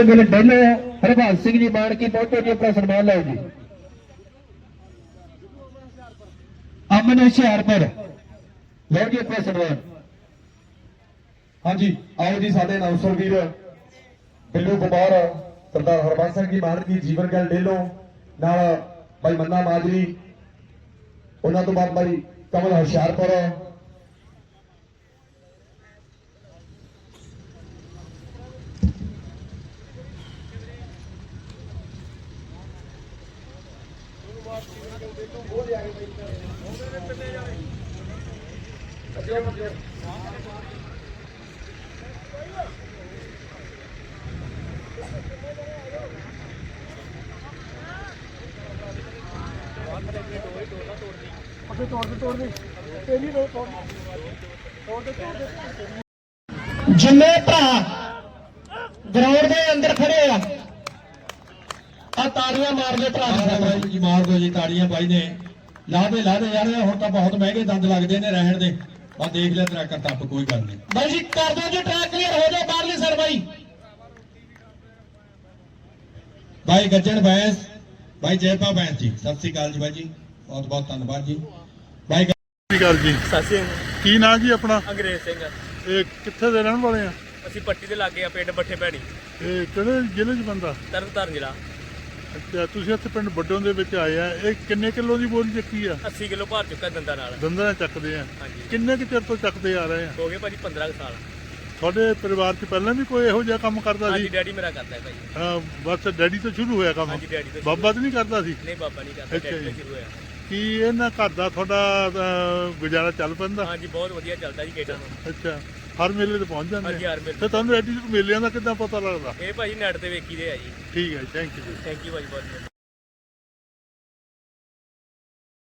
ਤੇ ਡੇਲੋ ਹਰਭਜਨ ਸਿੰਘ ਜੀ ਮਾਨ ਪਹੁੰਚੋ ਜੀ ਆਪਣਾ ਸਨਮਾਨ ਲਓ ਜੀ। ਅਮਨ ਹੁਸ਼ਿਆਰਪੁਰ। ਲਓ ਜੀ ਆਪਣਾ ਸਨਮਾਨ। ਹਾਂਜੀ, ਆਓ ਜੀ ਸਾਡੇ ਅਨਾਉਂਸਰ ਵੀਰ। ਬਿੱਲੂ ਕੁਮਾਰ, ਸਰਦਾਰ ਹਰਬੰਸ ਸਿੰਘ ਜੀ ਮਾਨਕੀ ਜੀਵਨ ਗੱਲ ਡੇਲੋ। ਨਾਲ ਭਾਈ ਮੰਨਾ ਮਾਜਰੀ। ਉਹਨਾਂ ਤੋਂ ਬਾਅਦ ਭਾਈ ਕਮਲ ਹੁਸ਼ਿਆਰਪੁਰ। ਜਿੰਨੇ ਭਰਾ ਗਰਾਊਂਡ ਦੇ ਅੰਦਰ ਖੜੇ ਆ ਆ ਤਾੜੀਆਂ ਮਾਰਦੇ ਭਰਾ ਬਾਈ ਜੀ। ਮਾਰ ਦਿਓ ਜੀ ਤਾੜੀਆਂ ਬਾਈ ਨੇ। ਲਾ ਦੇ ਲਾ ਦੇ ਯਾਰ ਹੁਣ ਤਾਂ ਬਹੁਤ ਮਹਿੰਗੇ ਦੰਦ ਲੱਗਦੇ ਨੇ ਰਹਿਣ ਦੇ। ਆ ਦੇਖ ਲੈ ਤੇਰਾ ਕਰਤੱਪ ਕੋਈ ਗੱਲ ਨਹੀਂ। ਬਾਈ ਜੀ ਕਰ ਦਿਓ ਜੀ ਟਰੈਕ ਕਲੀਅਰ ਹੋ ਜਾ ਬਾਹਰਲੀ ਸਰ ਬਾਈ। ਬਾਈ ਗੱਜਣ ਬੈਂਸ ਬਾਈ ਜੈਪਾ ਬੈਂਸ ਜੀ। ਸਤਿ ਸ੍ਰੀ ਅਕਾਲ ਜੀ ਬਾਈ ਜੀ। ਬਹੁਤ ਬਹੁਤ ਧੰਨਵਾਦ ਜੀ। ਬਾਈ ਸਤਿ ਸ਼੍ਰੀ ਅਕਾਲ ਜੀ। ਸਸਿੰਘ ਕੀ ਨਾਂ ਜੀ ਆਪਣਾ? ਅੰਗਰੇਜ਼ ਸਿੰਘ। ਇਹ ਕਿੱਥੇ ਦੇ ਰਹਿਣ ਵਾਲੇ ਆ? ਅਸੀਂ ਪੱਟੀ ਦੇ ਲਾਗੇ ਆ ਪਿੰਡ ਬੱਠੇ ਭੈਣੀ ਇਹ ਕਿਹੜੇ ਜ਼ਿਲ੍ਹੇ 'ਚ ਬੰਦਾ? ਤਰਨਤਾਰਨ ਜ਼ਿਲ੍ਹਾ। ਅੱਛਾ ਤੁਸੀਂ ਇੱਥੇ ਪਿੰਡ ਵੱਡੋਂ ਦੇ ਵਿੱਚ ਆਏ ਆ। ਇਹ ਕਿੰਨੇ ਕਿਲੋ ਦੀ ਬੋਰੀ ਚੱਕੀ ਆ? 80 ਕਿਲੋ ਭਾਰ ਚੁੱਕਾ ਦੰਦਾਂ ਨਾਲ। ਦੰਦਾਂ ਨਾਲ ਚੱਕਦੇ ਆ। ਹਾਂਜੀ। ਕਿੰਨੇ ਕੁ ਚਿਰ ਤੋਂ ਚੱਕਦੇ ਆ ਰਹੇ ਆ? ਹੋ ਗਏ ਭਾਜੀ 15 ਕੁ ਸਾਲ। ਤੁਹਾਡੇ ਪਰਿਵਾਰ 'ਚ ਪਹਿਲਾਂ ਵੀ ਕੋਈ ਇਹੋ ਜਿਹਾ ਕੰਮ ਕਰਦਾ ਹਾਂਜੀ ਸੀ ਡੈਡੀ ਮੇਰਾ ਕਰਦਾ ਹੈ ਭਾਈ ਹਾਂ, ਬਸ ਡੈਡੀ ਤੋਂ ਸ਼ੁਰੂ ਹੋਇਆ ਕੰਮ। ਹਾਂਜੀ ਡੈਡੀ ਤੋਂ ਬਾਬਾ ਤਾਂ ਨਹੀਂ ਕਰਦਾ ਸੀ? ਨਹੀਂ ਬਾਬਾ ਨਹੀਂ ਕਰਦਾ ਅੱਛਾ ਡੈਡੀ ਤੋਂ ਜੀ। ਸ਼ੁਰੂ ਹੋਇਆ। ਕੀ ਇਹਨਾਂ ਘਰ ਦਾ ਤੁਹਾਡਾ ਅਹ, ਗੁਜ਼ਾਰਾ ਚੱਲ ਪੈਂਦਾ? ਹਾਂਜੀ ਬਹੁਤ ਵਧੀਆ ਚੱਲਦਾ ਜੀ ਨੂੰ ਅੱਛਾ। ਹਰ ਮੇਲੇ ਤੇ ਪਹੁੰਚ ਜਾਂਦੇ ਹਾਂਜੀ ਆ ਹਰ ਮੇਲੇ ਤੇ ਤੁਹਾਨੂੰ ਐਡੀ ਮੇਲਿਆਂ ਦਾ ਕਿੱਦਾਂ ਪਤਾ ਲੱਗਦਾ? ਇਹ ਭਾਜੀ ਨੈਟ ਤੇ ਵੇਖੀ ਦੇ ਆ ਜੀ। ਠੀਕ ਹੈ ਥੈਂਕ ਯੂ ਥੈਂਕ ਯੂ ਭਾਜੀ ਬਹੁਤ ਬਹੁਤ